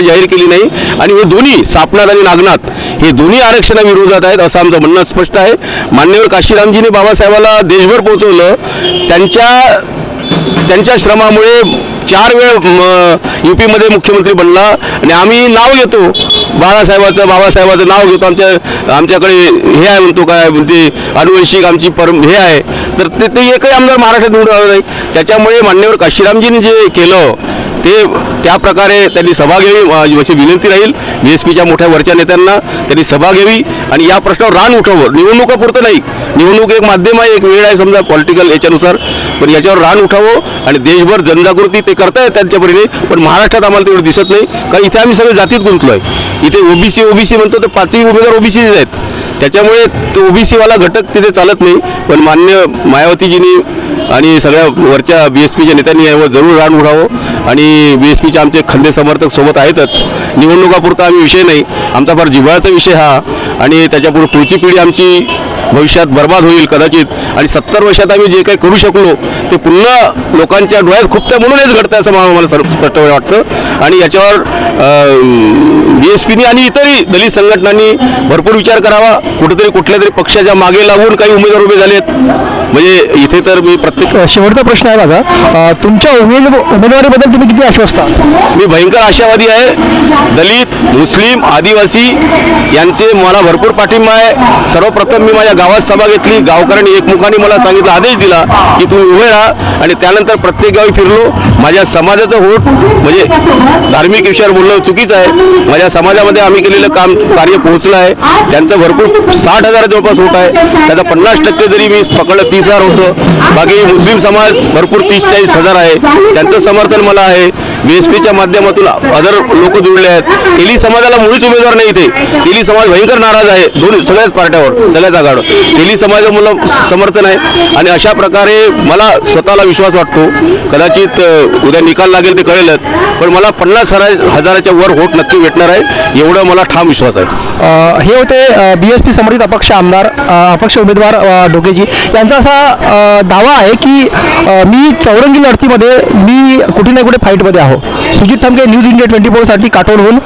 जाहीर केली नाही आणि हे दोन्ही सापनाथ आणि नागनाथ हे दोन्ही आरक्षणाविरोधात आहेत असं आमचं म्हणणं स्पष्ट आहे. मान्यवर काशीरामजीने बाबासाहेबाला देशभर पोहोचवलं. त्यांच्या त्यांच्या श्रमामुळे चार वेळ युपीमध्ये मुख्यमंत्री बनला आणि आम्ही नाव घेतो. बाळासाहेबाचं बाबासाहेबाचं नाव घेतो. आमच्या आमच्याकडे हे आहे म्हणतो काय म्हणजे अनुवंशिक आमची परम हे आहे. तर ते ते एकही आमदार महाराष्ट्रात निवडून आलं नाही. त्याच्यामुळे मान्यवर काशीरामजीने जे केलं ते त्या प्रकारे त्यांनी सभा घ्यावी अशी विनंती राहील. बी एस पीच्या मोठ्या वरच्या नेत्यांना त्यांनी सभा घ्यावी. आणि या प्रश्नावर रान उठावं. निवडणुकापुरतं नाही. निवडणूक एक माध्यम आहे एक वेळ आहे समजा पॉलिटिकल याच्यानुसार. पण याच्यावर रान उठावं आणि देशभर जनजागृती ते करतायत त्यांच्या परीने पण महाराष्ट्रात आम्हाला तेवढं दिसत नाही. कारण इथे आम्ही सगळे जातीत गुंतलो आहे इथे ओबीसी ओबीसी म्हणतो तर पाचही उमेदवार ओबीसीच आहेत. त्याच्यामुळे तो ओबीसीवाला घटक तिथे चालत नाही. पण मान्य मायावतीजींनी आणि सगळ्या वरच्या बी एस पीच्या नेत्यांनी यावर जरूर रान उडावं आणि बी एस पीचे आमचे खंदे समर्थक सोबत आहेतच. निवडणुकापुरता आम्ही विषय नाही. आमचा फार जिव्हाळ्याचा विषय हा. आणि त्याच्यापुढे पुढची पिढी आमची भविष्यात बर्बाद होईल कदाचित. आणि सत्तर वर्षात आम्ही जे काही करू शकलो ते पुन्हा लोकांच्या डोळ्यात खूप म्हणूनच घडतं असं मला मला सर्व स्पष्ट वाटतं. आणि याच्यावर बी एस पीने आणि इतरही दलित संघटनांनी भरपूर विचार करावा. कुठेतरी कुठल्या तरी पक्षाच्या मागे लागून काही उमेदवार उभे झालेत. म्हणजे इथे तर मी प्रत्येक शेवटचा प्रश्न आहे माझा. तुमच्या उमेद उमेदवारीबद्दल तुम्ही किती आश्वस्त? मी भयंकर आशावादी आहे. दलित मुस्लिम आदिवासी यांचे मला भरपूर पाठिंबा आहे. सर्वप्रथम मी माझ्या गावात सभा घेतली. गावकऱ्यांनी एकमुखाने मला सांगितलं आदेश दिला की तुम्ही उभे राहा आणि त्यानंतर प्रत्येक गावी फिरलो. माझ्या समाजाचं होत म्हणजे धार्मिक विषयावर बोलणं चुकीचं आहे. माझ्या समाजामध्ये आम्ही केलेलं काम कार्य पोहोचलं आहे. त्यांचं भरपूर साठ हजार जवळपास होत आहे. त्याचा पन्नास टक्के जरी मी पकडलं तीस हजार होतं बाकी मुस्लिम समाज भरपूर तीस चाळीस हजार आहे. त्यांचं समर्थन मला आहे. बी एस पीच्या माध्यमातून अदर लोक जुळले आहेत. तेली समाजाला मुळीच उमेदवार नाही इथे. तेली समाज भयंकर नाराज आहे. दोन सगळ्याच पार्ट्यावर सगळ्याच आघाडीवर. तेली मुलं समर्थन आहे. आणि अशा प्रकारे मला स्वतःला विश्वास वाटतो. कदाचित उद्या निकाल लागेल ते कळेलच. पण मला पन्नास हजाराच्या वर वोट नक्की भेटणार आहे. एवढा मला ठाम विश्वास आहे. हे होते बी एस पी समर्थित अपक्ष आमदार अपक्ष उमेदवार अ, डोकेजी यांचा असा दावा आहे की मी चौरंगी लढतीमध्ये मी कुठे ना कुठे फाईटमध्ये आहो Sujit Thamke news India twenty फोरसाठी काटोलहून.